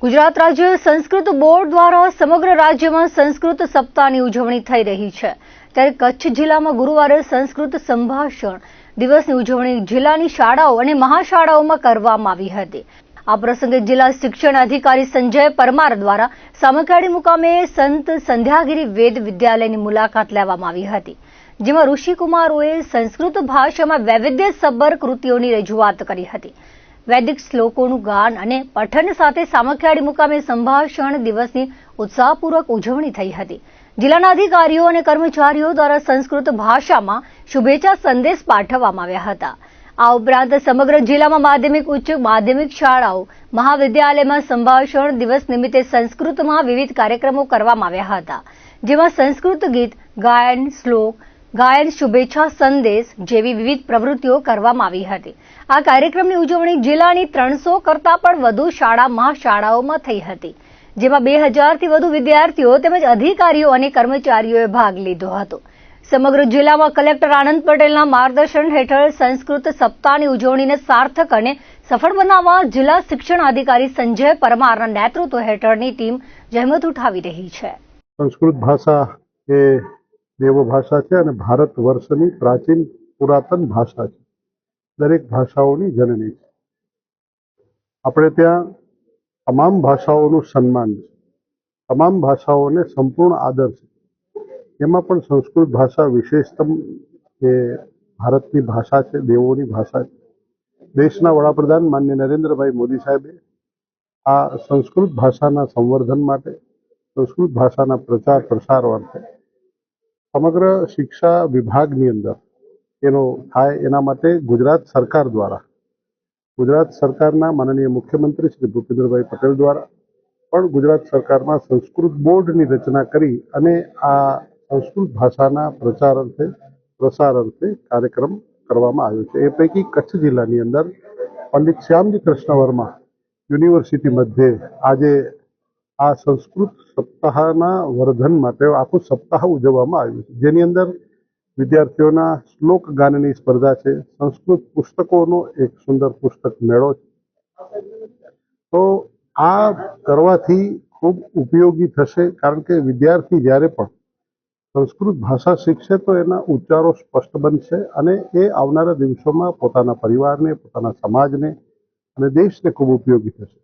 ગુજરાત રાજ્ય સંસ્કૃત બોર્ડ દ્વારા સમગ્ર રાજ્યમાં સંસ્કૃત સપ્તાહની ઉજવણી થઈ રહી છે. ત્યારે કચ્છ જિલ્લામાં ગુરુવારે સંસ્કૃત સંભાષણ દિવસની ઉજવણી જિલ્લાની શાળાઓ અને મહાશાળાઓમાં કરવામાં આવી હતી. આ પ્રસંગે જિલ્લા શિક્ષણ અધિકારી સંજય પરમાર દ્વારા સામખિયાળી મુકામે સંત સંધ્યાગીરી વેદ વિદ્યાલયની મુલાકાત લેવામાં આવી હતી. જેમાં ઋષિકુમારોએ સંસ્કૃત ભાષામાં વૈવિધ્યસભર કૃતિઓની રજૂઆત કરી હતી. વૈદિક શ્લોકોનું ગાન અને પઠન સાથે સામખિયાળી મુકામે સંભાષણ દિવસની ઉત્સાહપૂર્વક ઉજવણી થઈ હતી. જિલ્લાના અધિકારીઓ અને કર્મચારીઓ દ્વારા સંસ્કૃત ભાષામાં શુભેચ્છા સંદેશ પાઠવવામાં આવ્યા હતા. આ ઉપરાંત સમગ્ર જિલ્લામાં માધ્યમિક, ઉચ્ચ માધ્યમિક શાળાઓ, મહાવિદ્યાલયમાં સંભાષણ દિવસ નિમિત્તે સંસ્કૃતમાં વિવિધ કાર્યક્રમો કરવામાં આવ્યા હતા. જેમાં સંસ્કૃત ગીત, ગાયન, શ્લોક ગાયન, શુભેચ્છા, સંદેશ જેવી વિવિધ પ્રવૃત્તિઓ કરવામાં આવી હતી. આ કાર્યક્રમની ઉજવણી જિલ્લાની ત્રણસો કરતા પણ વધુ શાળા મહાશાળાઓમાં થઈ હતી. જેમાં બે હજારથી વધુ વિદ્યાર્થીઓ તેમજ અધિકારીઓ અને કર્મચારીઓએ ભાગ લીધો હતો. સમગ્ર જિલ્લામાં કલેક્ટર આનંદ પટેલના માર્ગદર્શન હેઠળ સંસ્કૃત સપ્તાહની ઉજવણીને સાર્થક અને સફળ બનાવવા જિલ્લા શિક્ષણ અધિકારી સંજય પરમારના નેતૃત્વ હેઠળની ટીમ જહેમત ઉઠાવી રહી છે. સંસ્કૃત ભાષા એ દેવ ભાષા છે અને ભારત વર્ષની પ્રાચીન પુરાતન ભાષા છે. દરેક ભાષાઓની જનની છે. આપણે ત્યાં તમામ ભાષાઓનું સન્માન છે. તમામ ભાષાઓને સંપૂર્ણ આદર છે. એમાં પણ સંસ્કૃત ભાષા વિશેષતમ એ ભારતની ભાષા છે, દેવોની ભાષા છે. દેશના વડાપ્રધાન માન્ય નરેન્દ્રભાઈ મોદી સાહેબે આ સંસ્કૃત ભાષાના સંવર્ધન માટે, સંસ્કૃત ભાષાના પ્રચાર પ્રસાર અર્થે સમગ્ર શિક્ષા વિભાગની અંદર એનો થાય એના માટે ગુજરાત સરકાર દ્વારા, ગુજરાત સરકારના માનનીય મુખ્યમંત્રી શ્રી ભૂપેન્દ્રભાઈ પટેલ દ્વારા પણ ગુજરાત સરકારમાં સંસ્કૃત બોર્ડની રચના કરી અને આ સંસ્કૃત ભાષાના પ્રચાર અર્થે પ્રસાર અર્થે કાર્યક્રમ કરવામાં આવ્યો છે. એ પૈકી કચ્છ જિલ્લાની અંદર પંડિત શ્યામજી કૃષ્ણ વર્મા યુનિવર્સિટી મધ્યે આજે આ સંસ્કૃત સપ્તાહના વર્ધન માટે આખું સપ્તાહ ઉજવવામાં આવ્યું છે. જેની અંદર વિદ્યાર્થીઓના શ્લોક ગાનની સ્પર્ધા છે, સંસ્કૃત પુસ્તકોનો એક સુંદર પુસ્તક મેળો છે. તો આ કરવાથી ખૂબ ઉપયોગી થશે કારણ કે વિદ્યાર્થી જ્યારે પણ સંસ્કૃત ભાષા શીખશે તો એના ઉચ્ચારો સ્પષ્ટ બનશે અને એ આવનારા દિવસોમાં પોતાના પરિવારને, પોતાના સમાજને અને દેશને ખૂબ ઉપયોગી થશે.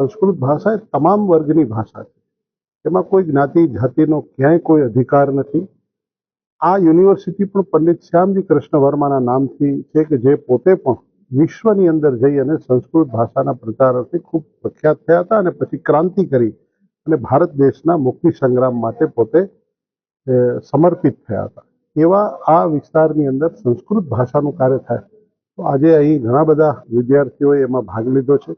સંસ્કૃત ભાષા એ તમામ વર્ગની ભાષા છે. એમાં કોઈ જ્ઞાતિ, જાતિનો ક્યાંય કોઈ અધિકાર નથી. આ યુનિવર્સિટી પણ પંડિત શ્યામજી કૃષ્ણ વર્માના નામથી છે કે જે પોતે પણ વિશ્વની અંદર જઈ અને સંસ્કૃત ભાષાના પ્રચારથી ખૂબ પ્રખ્યાત થયા હતા અને પછી ક્રાંતિ કરી અને ભારત દેશના મુક્તિ સંગ્રામ માટે પોતે સમર્પિત થયા હતા. એવા આ વિસ્તારની અંદર સંસ્કૃત ભાષાનું કાર્ય થાય. તો આજે અહીં ઘણા બધા વિદ્યાર્થીઓએ એમાં ભાગ લીધો છે.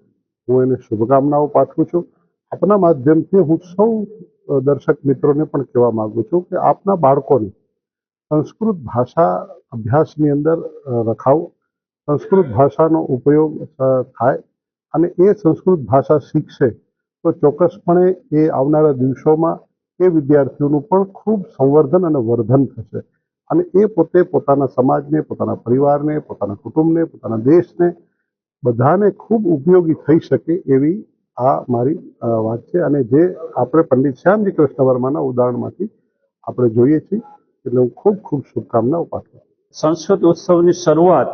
હું એને શુભકામનાઓ પાઠવું છું. આપના માધ્યમથી હું સૌ દર્શક મિત્રોને પણ કહેવા માગું છું કે આપના બાળકોને સંસ્કૃત ભાષા અભ્યાસની અંદર રખાવો. સંસ્કૃત ભાષાનો ઉપયોગ થાય અને એ સંસ્કૃત ભાષા શીખશે તો ચોક્કસપણે એ આવનારા દિવસોમાં એ વિદ્યાર્થીઓનું પણ ખૂબ સંવર્ધન અને વર્ધન થશે. અને એ પોતે પોતાના સમાજને, પોતાના પરિવારને, પોતાના કુટુંબને, પોતાના દેશને બધાને ખૂબ ઉપયોગી થઈ શકે એવી આ મારી વાત છે. અને જે આપણે પંડિત શ્યામજી કૃષ્ણ વર્માના ઉદાહરણમાંથી આપણે જોઈએ છીએ, એટલે હું ખૂબ ખૂબ શુભકામનાઓ પાઠવું સંસ્કૃત ઉત્સવની શરૂઆત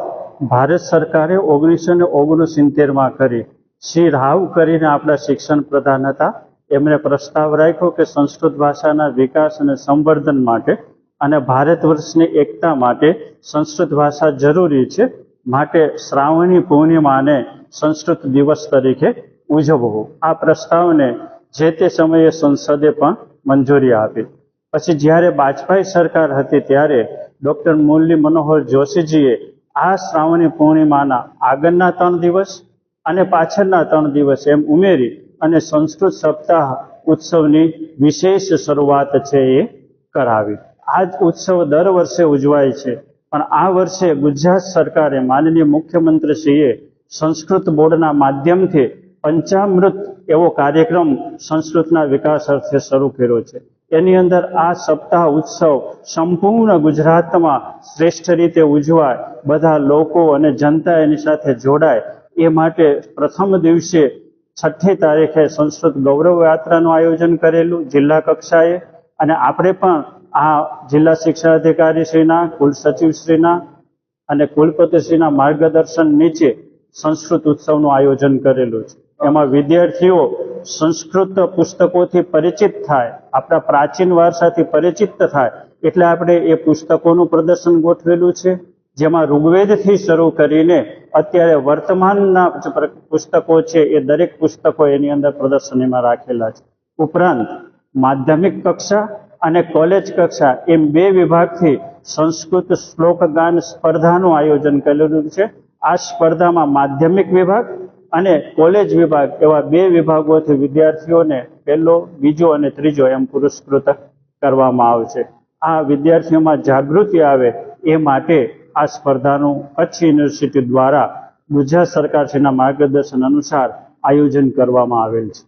ભારત સરકારે ઓગણીસો ને ઓગણસિત્તેરમાં કરી. શ્રી રાવ કરીને આપણા શિક્ષણ પ્રધાન હતા. એમણે પ્રસ્તાવ રાખ્યો કે સંસ્કૃત ભાષાના વિકાસ અને સંવર્ધન માટે અને ભારત વર્ષની એકતા માટે સંસ્કૃત ભાષા જરૂરી છે. માટે શ્રાવણી પૂર્ણિમાને સંસ્કૃત દિવસ તરીકે ઉજવવો. આ પ્રસ્તાવને જે તે સમયે સંસદે પણ મંજૂરી આપી. પછી જ્યારે બાજપાઈ સરકાર હતી ત્યારે ડોક્ટર મુરલી મનોહર જોશીજીએ આ શ્રાવણી પૂર્ણિમાના આગળના ત્રણ દિવસ અને પાછળના ત્રણ દિવસ એમ ઉમેરી અને સંસ્કૃત સપ્તાહ ઉત્સવની વિશેષ શરૂઆત છે એ કરાવી. આ જ ઉત્સવ દર વર્ષે ઉજવાય છે. પણ આ વર્ષે ગુજરાત સરકારે માનનીય મુખ્યમંત્રીશ્રીએ સંસ્કૃત બોર્ડના માધ્યમથી પંચામૃત એવો કાર્યક્રમ સંસ્કૃતના વિકાસ અર્થે શરૂ કર્યો છે. એની અંદર આ સપ્તાહ ઉત્સવ સંપૂર્ણ ગુજરાતમાં શ્રેષ્ઠ રીતે ઉજવાય, બધા લોકો અને જનતા એની સાથે જોડાય. એ માટે પ્રથમ દિવસે છઠ્ઠી તારીખે સંસ્કૃત ગૌરવ યાત્રાનું આયોજન કરેલું જિલ્લા કક્ષાએ. અને આપણે પણ આ જિલ્લા શિક્ષણાધિકારીશ્રીના કુલ સચિવશ્રીના અને કુલપતિશ્રીના માર્ગદર્શન નીચે સંસ્કૃત ઉત્સવનું આયોજન કરેલું છે. એમાં વિદ્યાર્થીઓ સંસ્કૃત પુસ્તકોથી પરિચિત થાય, આપણા પ્રાચીન વારસાથી પરિચિત થાય, એટલે આપણે એ પુસ્તકોનું પ્રદર્શન ગોઠવેલું છે, જેમાં ઋગ્વેદથી શરૂ કરીને અત્યારે વર્તમાનના પુસ્તકો છે, એ દરેક પુસ્તકો એની અંદર પ્રદર્શનીમાં રાખેલા છે. ઉપરાંત માધ્યમિક કક્ષા અને કોલેજ કક્ષા એમ બે વિભાગથી સંસ્કૃત શ્લોક ગાન સ્પર્ધાનું આયોજન કરેલું છે. આ સ્પર્ધામાં માધ્યમિક વિભાગ અને કોલેજ વિભાગ એવા બે વિભાગોથી વિદ્યાર્થીઓને પહેલો, બીજો અને ત્રીજો એમ પુરસ્કૃત કરવામાં આવશે. આ વિદ્યાર્થીઓમાં જાગૃતિ આવે એ માટે આ સ્પર્ધાનું કચ્છ યુનિવર્સિટી દ્વારા ગુજરાત સરકારશ્રીના માર્ગદર્શન અનુસાર આયોજન કરવામાં આવેલ છે.